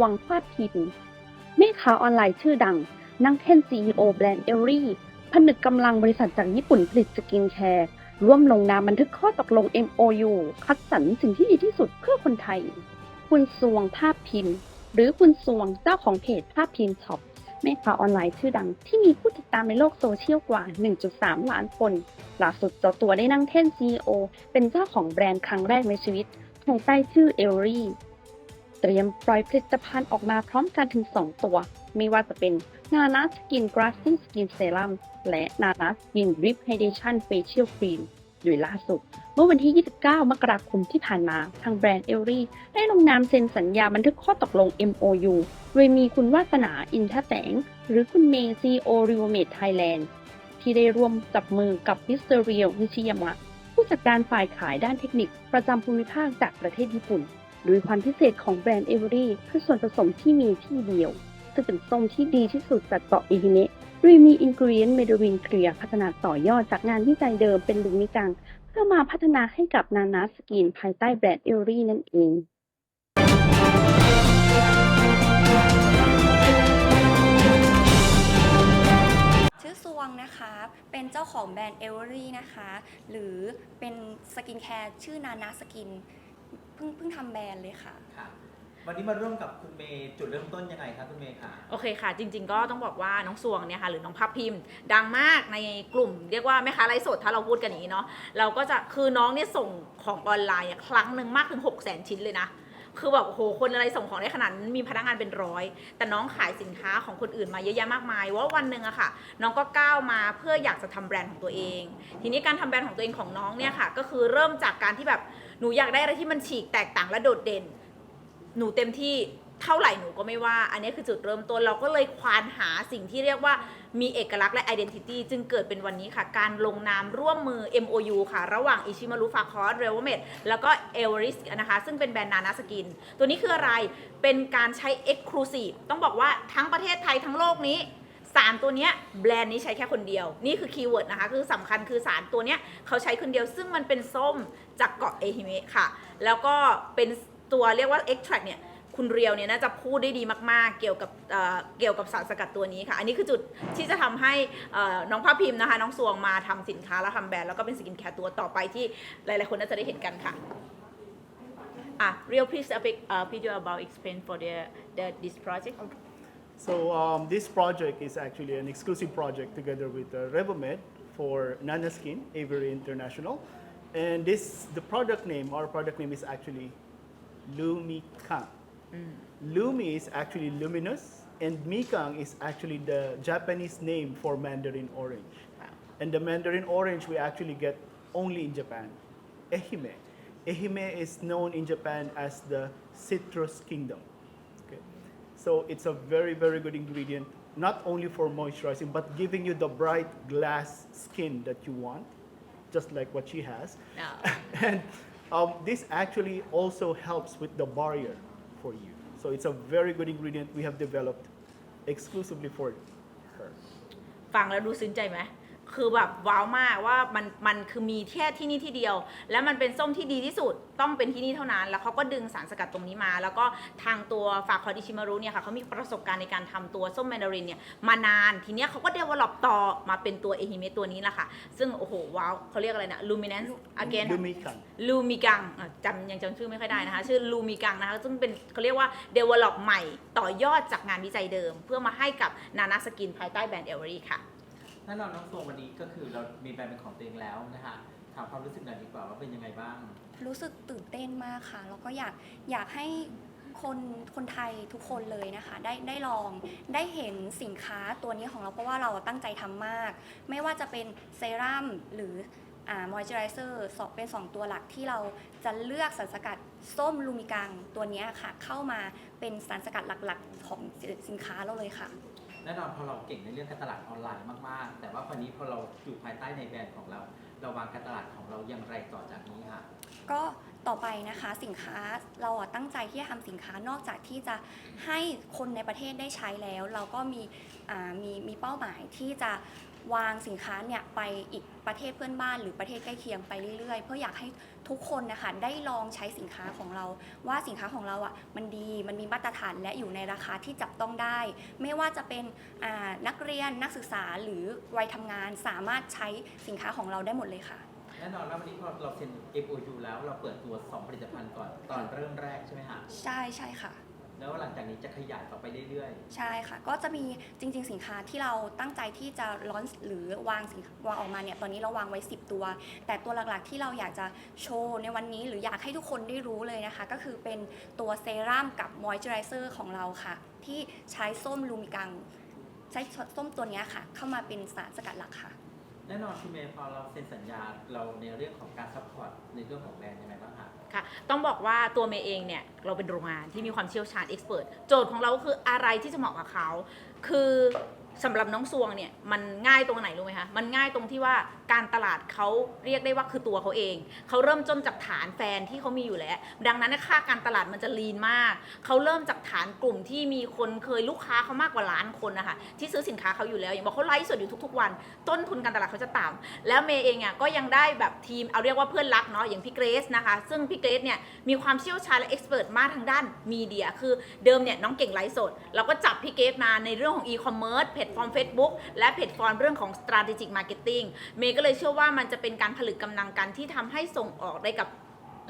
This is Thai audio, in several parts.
วงภาพพิมพ์แม่ค้าออนไลน์ชื่อดัง นั่งแท่น CEO แบรนด์เอลรี่ผนึกกำลังบริษัทจากญี่ปุ่นผลิตสกินแคร์ร่วมลงนามบันทึกข้อตกลง MOU คัดสรรสิ่งที่ดีที่สุดเพื่อคนไทย คุณสวงภาพพิมพ์ หรือคุณสวงเจ้าของเพจภาพพิมพ์ช็อปแม่ค้าออนไลน์ชื่อดังที่มีผู้ติดตามในโลกโซเชียลกว่า 1.3 ล้านคนล่าสุดเจ้าตัวได้นั่งแท่น CEO เป็นเจ้าของแบรนด์ครั้งแรกในชีวิตภายใต้ชื่อเอลรี่ เตรียมปล่อยผลิตภัณฑ์ออกมาพร้อมกันถึง 2 ตัว ไม่ว่าจะเป็นนานาสกินกราสซิ่งสกินเซรั่มและนานาสกินริปไฮเดชั่นเฟเชียลครีมโดยล่าสุด เมื่อวันที่ 29 มกราคมที่ผ่านมา ทางแบรนด์เอลรี่ได้ลงนามเซ็นสัญญาบันทึกข้อตกลง MOU โดยมีคุณวาสนาอินทแสง หรือคุณเมย์ซีโอริวเมดไทยแลนด์ที่ได้ร่วมจับมือกับมิสเตอร์เรียลนิชิยามะผู้จัดการฝ่ายขายด้านเทคนิคประจำภูมิภาคจากประเทศญี่ปุ่น โดยความพิเศษของแบรนด์เอเวอรี่คือส่วนผสมที่มีที่เดียว ซึ่งเป็นส้มที่ดีที่สุดจากเกาะอิฮิเนะโดยมีอินกรีเอนเมดรินเคลียพัฒนาต่อยอดจากงานวิจัยเดิมเป็นลูมิกัง เพื่อมาพัฒนาให้กับนานาสกินภายใต้แบรนด์เอเวอรี่นั่นเองชื่อซวงนะคะเป็นเจ้าของแบรนด์เอเวอรี่นะคะ หรือเป็นสกินแคร์ชื่อนานาสกิน พิ่งเพิ่งทำแบรนด์เลยค่ะ ค่ะ วันนี้มาร่วมกับคุณเมย์จุดเริ่มต้นยังไงครับคุณเมย์ค่ะ โอเคค่ะ จริง ๆ ก็ต้องบอกว่าน้องสวงเนี่ยค่ะหรือน้องพับพิมพ์ ดังมากในกลุ่มเรียกว่าแม่ค้าไลฟ์สดถ้าเราพูดกันอย่างนี้เนาะเราก็จะคือน้องเนี่ยส่งของออนไลน์อะครั้งหนึ่งมากถึง6 0 0 0 0 ชิ้นเลยนะ คือแบบโอ้โหคนอะไรส่งของได้ขนาดนั้นมีพนักงานเป็นร้อย แต่น้องขายสินค้าของคนอื่นมาเยอะแยะมากมาย ว่าวันหนึ่งอะค่ะ น้องก็ก้าวมาเพื่ออยากจะทำแบรนด์ของตัวเอง ทีนี้การทำแบรนด์ของตัวเองของน้องเนี่ยค่ะ ก็คือเริ่มจากการที่แบบ หนูอยากได้อะไรที่มันฉีกแตกต่างและโดดเด่น หนูเต็มที่เท่าไหร่หนูก็ไม่ว่า อันนี้คือจุดเริ่มต้นเราก็เลยควานหาสิ่งที่เรียกว่ามีเอกลักษณ์และ identity จึงเกิดเป็นวันนี้ค่ะ การลงนามร่วมมือ MOU ค่ะ ระหว่างอิชิมารุฟาคอสเรเวเมดแล้วก็เอเวอริสนะคะ ซึ่งเป็นแบรนด์นานาสกิน ตัวนี้คืออะไรเป็นการใช้ Exclusive ต้องบอกว่าทั้งประเทศไทยทั้งโลกนี้ สารตัวเนี้ยแบรนด์นี้ใช้แค่คนเดียว นี่คือคีย์เวิร์ดนะคะ คือสำคัญคือสารตัวเนี้ยเขาใช้คนเดียว ซึ่งมันเป็นส้มจากเกาะเอฮิเมะค่ะ แล้วก็เป็นตัวเรียกว่า extract เนี่ยคุณเรียวเนี่ยน่าจะพูดได้ดีมากๆ เกี่ยวกับเเกี่ยวกับสารสกัดตัวนี้ค่ะ อันนี้คือจุดที่จะทำให้น้องภาพพิมพ์นะคะ น้องสวงมาทำสินค้าแล้วทำแบรนด์แล้วก็เป็นสกินแคร์ตัวต่อไปที่หลายๆคนน่าจะได้เห็นกันค่ะอะ real please a bit uh, video about explain for the the this project So um, this project is actually an exclusive project together with uh, Revomed for Nanoskin Avery International, and this the product name. Our product name is actually Lumikang. Lumi is actually luminous, and Mikang is actually the Japanese name for Mandarin orange. And the Mandarin orange we actually get only in Japan. Ehime. Ehime is known in Japan as the citrus kingdom. Okay. So it's a very, very good ingredient, not only for moisturizing, but giving you the bright glass skin that you want, just like what she has. Yeah. and um, this actually also helps with the barrier for you. So it's a very good ingredient we have developed exclusively for her. ฟังแล้วดูซึ้งใจไหม คือแบบว้าวมากว่ามันมันคือมีแค่ที่นี่ที่เดียว แล้วมันเป็นส้มที่ดีที่สุดต้องเป็นที่นี่เท่านั้น แล้วเขาก็ดึงสารสกัดตรงนี้มา แล้วก็ทางตัวฝากคอดิชิมารุเนี่ยค่ะเขามีประสบการณ์ในการทำตัวส้มแมนดารินเนี่ยมานานทีเนี้ยเขาก็เดเวล็อปต่อมาเป็นตัวเอฮิเมะตัวนี้แหละค่ะ ซึ่งโอ้โหว้าวเขาเรียกอะไรนะ luminance again Lumikang. ลูมิกังอะจำยังจำชื่อไม่ค่อยได้นะคะ ชื่อลูมิกังนะคะซึ่งเป็นเขาเรียกว่า develop ใหม่ต่อยอดจากงานวิจัยเดิม เพื่อมาให้กับนานาสกินภายใต้แบรนด์เอเวอรี่ค่ะ แน่นอนน้องโซวันนี้ก็คือเรามีแบรนด์เป็นของตัวเองแล้วนะคะถามความรู้สึกหน่อยดีกว่าว่าเป็นยังไงบ้าง รู้สึกตื่นเต้นมากค่ะ แล้วก็อยากอยากให้คนคนไทยทุกคนเลยนะคะ ได้ได้ลองได้เห็นสินค้าตัวนี้ของเราเพราะว่าเราตั้งใจทำมาก ไม่ว่าจะเป็นเซรั่มหรือมอยเจอไรเซอร์สองเป็น 2 ตัวหลักที่เราจะเลือกสารสกัดส้มลูมิกังตัวนี้ค่ะ เข้ามาเป็นสารสกัดหลักๆ ของสินค้าเราเลยค่ะ แน่นอนพอเราเก่งในเรื่องการตลาดออนไลน์มากๆ แต่ว่าวันนี้พอเราอยู่ภายใต้ในแบรนด์ของเรา เราวางการตลาดของเราอย่างไรต่อจากนี้ค่ะ ก็ต่อไปนะคะสินค้าเราตั้งใจที่จะทำสินค้านอกจากที่จะให้คนในประเทศได้ใช้แล้ว เราก็มีมีมีเป้าหมายที่จะวางสินค้าเนี่ยไปอีกประเทศเพื่อนบ้าน หรือประเทศใกล้เคียงไปเรื่อยๆ เพื่ออยากให้ทุกคนนะคะได้ลองใช้สินค้าของเรา ว่าสินค้าของเราอะมันดีมันมีมาตรฐานและอยู่ในราคาที่จับต้องได้ ไม่ว่าจะเป็นนักเรียนนักศึกษาหรือวัยทำงานสามารถใช้สินค้าของเราได้หมดเลยค่ะ แน่นอนแล้ววันนี้พอเราเซ็น MOU แล้วเราเปิดตัว 2 ผลิตภัณฑ์ก่อนตอนเริ่มแรกใช่ไหมฮะใช่ใช่ค่ะ แล้วหลังจากนี้จะขยายต่อไปเรื่อยใช่ค่ะ ก็จะมีจริง ๆ สินค้าที่เราตั้งใจที่จะร้อนหรือวางสินค้าวางออกมาเนี่ยตอนนี้เราวางไว้ 10 ตัว แต่ตัวหลักๆที่เราอยากจะโชว์ในวันนี้หรืออยากให้ทุกคนได้รู้เลยนะคะ ก็คือเป็นตัวเซรั่มกับมอยเจอไรเซอร์ของเราค่ะ ที่ใช้ส้มลูมิกัง ใช้ส้มตัวเนี้ยค่ะ เข้ามาเป็นสารสกัดหลักค่ะๆ แน่นอนคุณเมย์พอเราเซ็นสัญญาเราในเรื่องของการซัพพอร์ตในเรื่องของแบรนด์ยังไงบ้างคะ ค่ะ ต้องบอกว่าตัวเมย์เองเนี่ย เราเป็นโรงงานที่มีความเชี่ยวชาญเอ็กซ์เพรสโจทย์ของเราก็คืออะไรที่จะเหมาะกับเขา คือ สำหรับน้องซวงเนี่ยมันง่ายตรงไหนรู้ไหมคะมันง่ายตรงที่ว่าการตลาดเขาเรียกได้ว่าคือตัวเขาเองเขาเริ่มต้นจากฐานแฟนที่เขามีอยู่แล้ว ดังนั้นค่าการตลาดมันจะลีนมากเขาเริ่มจากฐานกลุ่มที่มีคนเคยลูกค้าเขามากกว่าล้านคนนะคะที่ซื้อสินค้าเขาอยู่แล้วอย่างบอกเขาไลฟ์สดอยู่ทุก ๆ วัน ต้นทุนการตลาดเขาจะต่ำแล้วเมย์เองอะก็ยังได้แบบทีมเอาเรียกว่าเพื่อนรักเนาะอย่างพี่เกรซนะคะ ซึ่งพี่เกรซเนี่ยมีความเชี่ยวชาญและเอ็กซ์เพรสมากทางด้านมีเดียคือเดิมเนี่ยน้องเก่งไลฟ์สดเราก็จับพี่เกรซมาในเรื่องของอีคอมเมิร์ซแพลตฟอร์ม Facebook และแพลตฟอร์มเรื่องของ strategic marketing เมย์ก็เลยเชื่อว่ามันจะเป็นการผลึกกำลังกันที่ทำให้ส่งออกได้กับ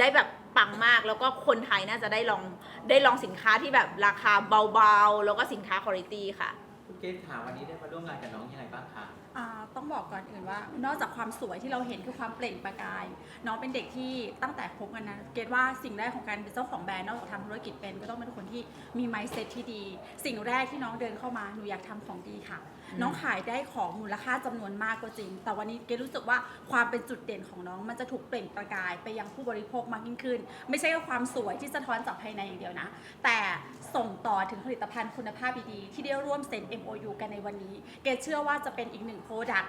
ได้แบบปังมากแล้วก็คนไทยน่าจะได้ลองได้ลองสินค้าที่แบบราคาเบาๆ แล้วก็สินค้าคุณภาพค่ะ คุณเกศถามวันนี้ได้มาร่วมงานกับน้องยังไงบ้างคะ ก่อนอื่นว่า นอกจากความสวยที่เราเห็นคือความเปล่งประกาย น้องเป็นเด็กที่ตั้งแต่คบกันนะเกดว่าสิ่งแรกของการเป็นเจ้าของแบรนด์นอกจากทำธุรกิจเป็นก็ต้องเป็นคนที่มี mindset ที่ดี สิ่งแรกที่น้องเดินเข้ามาหนูอยากทำของดีค่ะ น้องขายได้ของมูลค่าจำนวนมากก็จริง แต่วันนี้เกดรู้สึกว่าความเป็นจุดเด่นของน้องมันจะถูกเปล่งประกายไปยังผู้บริโภคมากยิ่งขึ้น ไม่ใช่แค่ความสวยที่สะท้อนจากภายในอย่างเดียวนะ แต่ส่งต่อถึงผลิตภัณฑ์คุณภาพดีๆที่ได้ร่วมเซ็น MOU กันในวันนี้ เกดเชื่อว่าจะเป็นอีกหนึ่งโปรดัก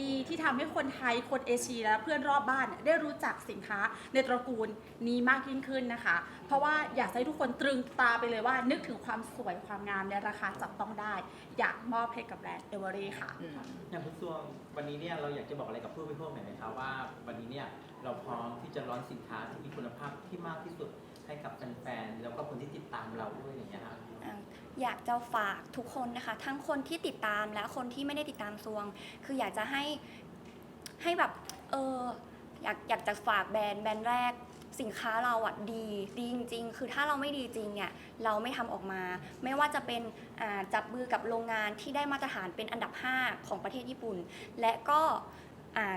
ดีๆ ที่ทำให้คนไทย คนเอเชียและเพื่อนรอบบ้านเนี่ยได้รู้จักสินค้าในตระกูลนี้มากยิ่งขึ้นนะคะ เพราะว่าอยากให้ทุกคนตรึงตาไปเลยว่า นึกถึงความสวยความงามในราคาจับต้องได้ อยากมอบให้กับแบรนด์เอเวอรี่ค่ะ อย่างคุณซวงวันนี้เนี่ยเราอยากจะบอกอะไรกับผู้บริโภคหน่อยไหมคะว่าวันนี้เนี่ยเราพร้อมที่จะร้อนสินค้าที่มีคุณภาพที่มากที่สุดให้กับแฟนๆแล้วก็คนที่ติดตามเราด้วยอย่างเงี้ยค่ะอ่า อยากจะฝากทุกคนนะคะ ทั้งคนที่ติดตามและคนที่ไม่ได้ติดตามซวง คืออยากจะให้ให้แบบเอออยากอยากจะฝากแบรนด์แบรนด์แรกสินค้าเราอะดีดีจริง ๆ คือถ้าเราไม่ดีจริงเนี่ยเราไม่ทำออกมา ไม่ว่าจะเป็นจับมือกับโรงงานที่ได้มาตรฐานเป็นอันดับ 5 ของประเทศญี่ปุ่น และก็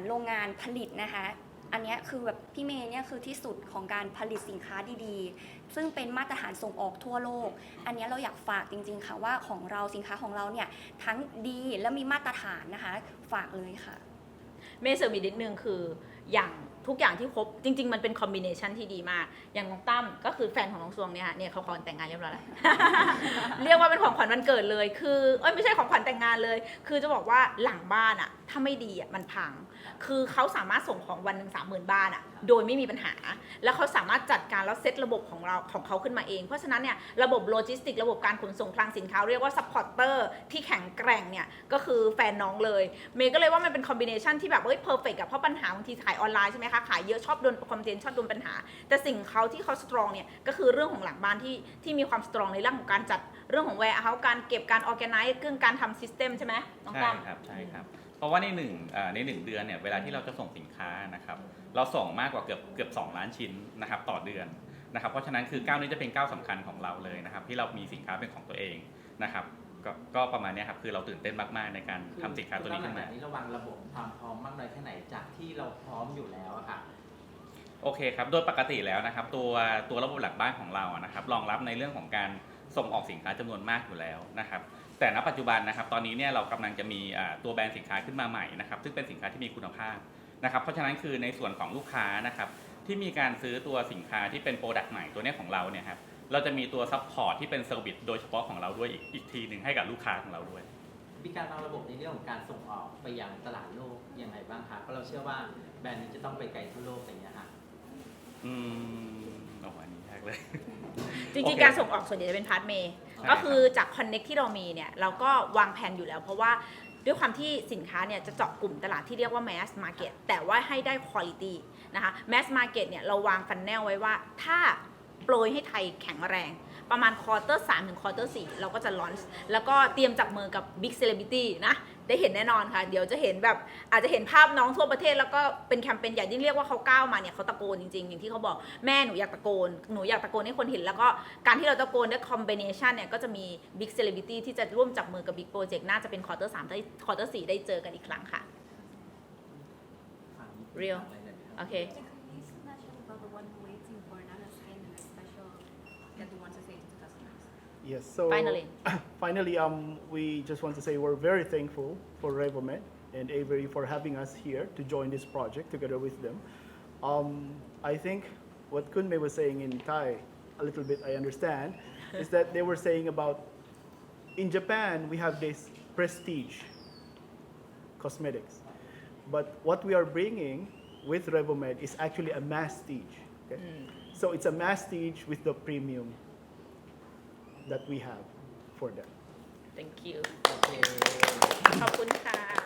โรงงานผลิตนะคะ อันนี้คือแบบพี่เมย์เนี่ยคือที่สุดของการผลิตสินค้าดีๆ ซึ่งเป็นมาตรฐานส่งออกทั่วโลก อันนี้เราอยากฝากจริงๆค่ะว่าของเราสินค้าของเราเนี่ยทั้งดีและมีมาตรฐานนะคะ ฝากเลยค่ะ เมย์เสริมอีกนิดนึงคืออย่างทุกอย่างที่ครบจริง ๆ มันเป็นคอมบิเนชันที่ดีมาก อย่างน้องตั้มก็คือแฟนของน้องซวงเนี่ยเนี่ยเขาขอแต่งงานเรียบร้อยแล้ว เรียกว่าเป็นของขวัญวันเกิดเลย คือเอ้ยไม่ใช่ของขวัญแต่งงานเลย คือจะบอกว่าหลังบ้านอะถ้าไม่ดีอะมันพัง คือเขาสามารถส่งของวันหนึ่งสามหมื่นบ้านอะ โดยไม่มีปัญหา แล้วเขาสามารถจัดการแล้วเซตระบบของเราของเขาขึ้นมาเอง เพราะฉะนั้นเนี่ยระบบโลจิสติก ระบบการขนส่งคลังสินค้า เรียกว่าซัพพอร์เตอร์ที่แข็งแกร่งเนี่ยก็คือแฟนน้องเลย เมย์ก็เลยว่ามันเป็นคอมบิเนชันที่แบบเอ้ยเพอร์เฟกต์อะเพราะปัญหาบางทีขายออนไลน์ใช่ไหมคะขายเยอะชอบโดนคอมเมนชอบโดนปัญหา แต่สิ่งเขาที่เขาสตรองเนี่ยก็คือเรื่องของหลังบ้านที่ที่มีความสตรองในเรื่องของการจัดเรื่องของแวร์เฮาการเก็บการออแกไนซ์เรื่องการทำซิสเต็มใช่ไหมน้องใช่ตั้มครับใช่ครับ ราะว่าในหนึ่งเอ่อในหนึ่งเดือนเนี่ยเวลาที่เราจะส่งสินค้านะครับเราส่งมากกว่าเกือบเกือบสองล้านชิ้นนะครับต่อเดือนนะครับเพราะฉะนั้นคือก้าวนี้จะเป็นก้าวสำคัญของเราเลยนะครับที่เรามีสินค้าเป็นของตัวเองนะครับก็ก็ประมาณเนี้ยครับคือเราตื่นเต้นมากๆในการทำสินค้าตัวนี้ขึ้นหลัมางจากนี้ระวังระบบความพร้อมมากน้อยแค่ไหนจากที่เราพร้อมอยู่แล้วอะค่ะโอเคครับโดยปกติแล้วนะครับตัวตัวระบบหลักบ้านของเราอะนะครับรองรับในเรื่องของการส่งออกสินค้าจำนวนมากอยู่แล้วนะครับ แต่ณปัจจุบันนะครับตอนนี้เนี่ยเรากำลังจะมีอ่าตัวแบรนด์สินค้าขึ้นมาใหม่นะครับซึ่งเป็นสินค้าที่มีคุณภาพนะครับเพราะฉะนั้นคือในส่วนของลูกค้านะครับที่มีการซื้อตัวสินค้าที่เป็นโปรดักต์ใหม่ตัวเนี้ยของเราเนี่ยครับเราจะมีตัวซัพพอร์ตที่เป็นเซอร์วิสโดยเฉพาะของเราด้วยอีกอีกทีหนึ่งให้กับลูกค้าของเราด้วยมีการวางระบบในเรื่องของการส่งออกไปยังตลาดโลกยังไงบ้างคะเพราะเราเชื่อว่าแบรนด์นี้จะต้องไปไกลทั่วโลกอย่างเงี้ยค่ะอืมโอ้โหอันนี้ยากเลย จริงโอเคๆการส่งออกส่วนใหญ่จะเป็นพาร์ทเมย์ใช่ ก็คือจากคอนเน็กที่เรามีเนี่ยเราก็วางแผนอยู่แล้ว เพราะว่าด้วยความที่สินค้าเนี่ยจะเจาะกลุ่มตลาดที่เรียกว่า mass market แต่ว่าให้ได้คุณภาพนะคะ mass market เนี่ยเราวางฟันแนลไว้ว่าถ้าโปรยให้ไทยแข็งแรง ประมาณควอเตอร์3ถึงควอเตอร์4เราก็จะลอนส์แล้วก็เตรียมจับมือกับ Big Celebrity นะได้เห็นแน่นอนค่ะ เดี๋ยวจะเห็นแบบอาจจะเห็นภาพน้องทั่วประเทศ แล้วก็เป็นแคมเปญใหญ่ที่เรียกว่าเขาก้าวมาเนี่ยเขาตะโกนจริงๆ อย่างที่เขาบอกแม่หนูอยากตะโกน หนูอยากตะโกนให้คนเห็น แล้วก็การที่เราตะโกนด้วยคอมบิเนชันเนี่ยก็จะมี Big Celebrity ที่จะร่วมจับมือกับ Big Project น่าจะเป็นควอเตอร์3ได้ควอเตอร์4ได้เจอกันอีกครั้งค่ะฝั่งนี้ Real อะไรหน่อยนะครับโอเค Please mention about the one waiting for another skin and a special that you Yes. So Finally. finally, um, we just want to say we're very thankful for Revomed and Avery for having us here to join this project together with them. Um, I think what Kunme was saying in Thai, a little bit I understand, is that they were saying about in Japan we have this prestige cosmetics, but what we are bringing with Revomed is actually a masstige. Okay? So it's a mass masstige with the premium that we have for them. thank you โอเค ขอบคุณค่ะ